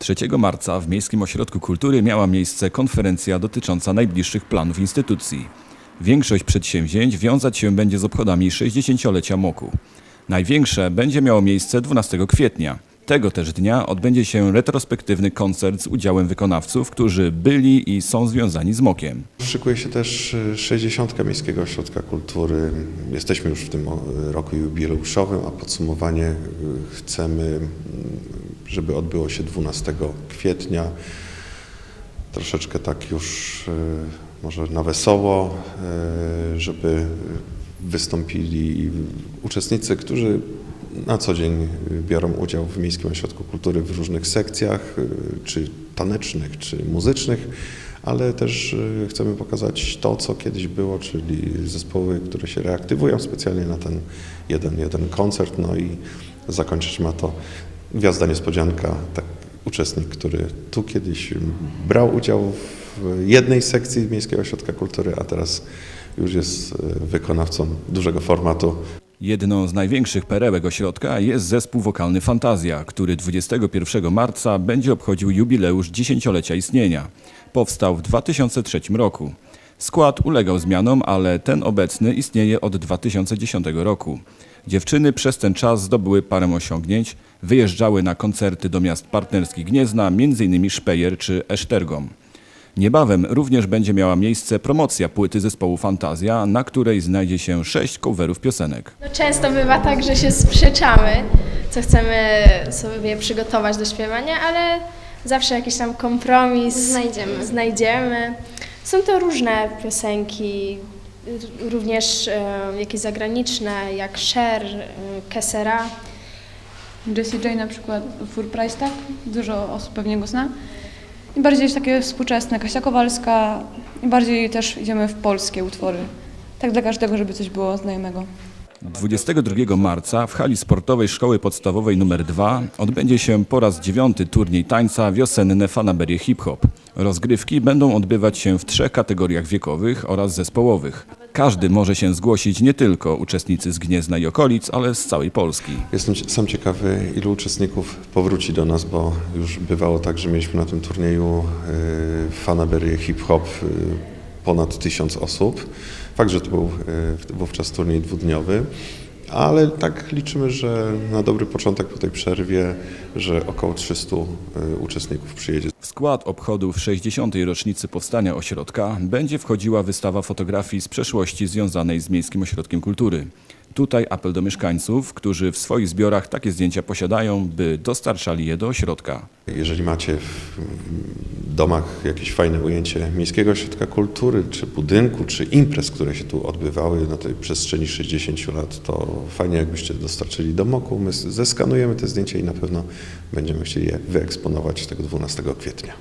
3 marca w Miejskim Ośrodku Kultury miała miejsce konferencja dotycząca najbliższych planów instytucji. Większość przedsięwzięć wiązać się będzie z obchodami 60-lecia MOKU. Największe będzie miało miejsce 12 kwietnia. Tego też dnia odbędzie się retrospektywny koncert z udziałem wykonawców, którzy byli i są związani z MOKiem. Szykuje się też y, 60. Miejskiego Ośrodka Kultury. Jesteśmy już w tym roku jubileuszowym, a podsumowanie y, chcemy, mm, żeby odbyło się 12 kwietnia. Troszeczkę tak już y, może na wesoło, y, żeby wystąpili uczestnicy, którzy na co dzień biorą udział w Miejskim Ośrodku Kultury w różnych sekcjach, y, czy tanecznych, czy muzycznych, ale też chcemy pokazać to, co kiedyś było, czyli zespoły, które się reaktywują specjalnie na ten jeden, jeden koncert, no i zakończyć ma to gwiazda niespodzianka, tak, uczestnik, który tu kiedyś brał udział w jednej sekcji Miejskiego Ośrodka Kultury, a teraz już jest y, wykonawcą dużego formatu. Jedną z największych perełek ośrodka jest zespół wokalny Fantazja, który 21 marca będzie obchodził jubileusz dziesięciolecia istnienia. Powstał w 2003 roku. Skład ulegał zmianom, ale ten obecny istnieje od 2010 roku. Dziewczyny przez ten czas zdobyły parę osiągnięć, wyjeżdżały na koncerty do miast partnerskich Gniezna, m.in. Szpejer czy Esztergom. Niebawem również będzie miała miejsce promocja płyty zespołu Fantazja, na której znajdzie się sześć coverów piosenek. No, często bywa tak, że się sprzeczamy, co chcemy sobie przygotować do śpiewania, ale zawsze jakiś tam kompromis Znajdziemy. znajdziemy. Są to różne piosenki, również e, jakieś zagraniczne, jak Cher, e, Kessera. Jessie J na przykład, Fur Price, tak? Dużo osób pewnie go zna. I bardziej jest takie współczesne, Kasia Kowalska i bardziej też idziemy w polskie utwory. Tak dla każdego, żeby coś było znajomego. 22 marca w hali sportowej Szkoły Podstawowej nr 2 odbędzie się po raz dziewiąty turniej tańca wiosenne Fanaberie Hip Hop. Rozgrywki będą odbywać się w trzech kategoriach wiekowych oraz zespołowych. Każdy może się zgłosić nie tylko uczestnicy z Gniezna i okolic, ale z całej Polski. Jestem sam ciekawy, ilu uczestników powróci do nas, bo już bywało tak, że mieliśmy na tym turnieju y, Fanaberie Hip Hop y, ponad tysiąc osób. Fakt, że to był y, wówczas turniej dwudniowy, ale tak liczymy, że na dobry początek po tej przerwie, że około 300 y, uczestników przyjedzie W skład obchodów 60. rocznicy powstania ośrodka będzie wchodziła wystawa fotografii z przeszłości związanej z Miejskim Ośrodkiem Kultury. Tutaj apel do mieszkańców, którzy w swoich zbiorach takie zdjęcia posiadają, by dostarczali je do ośrodka. Jeżeli macie w domach jakieś fajne ujęcie Miejskiego Ośrodka Kultury, czy budynku, czy imprez, które się tu odbywały na tej przestrzeni 60 lat, to fajnie jakbyście dostarczyli do MOKU. My zeskanujemy te zdjęcia i na pewno będziemy chcieli je wyeksponować tego 12 kwietnia.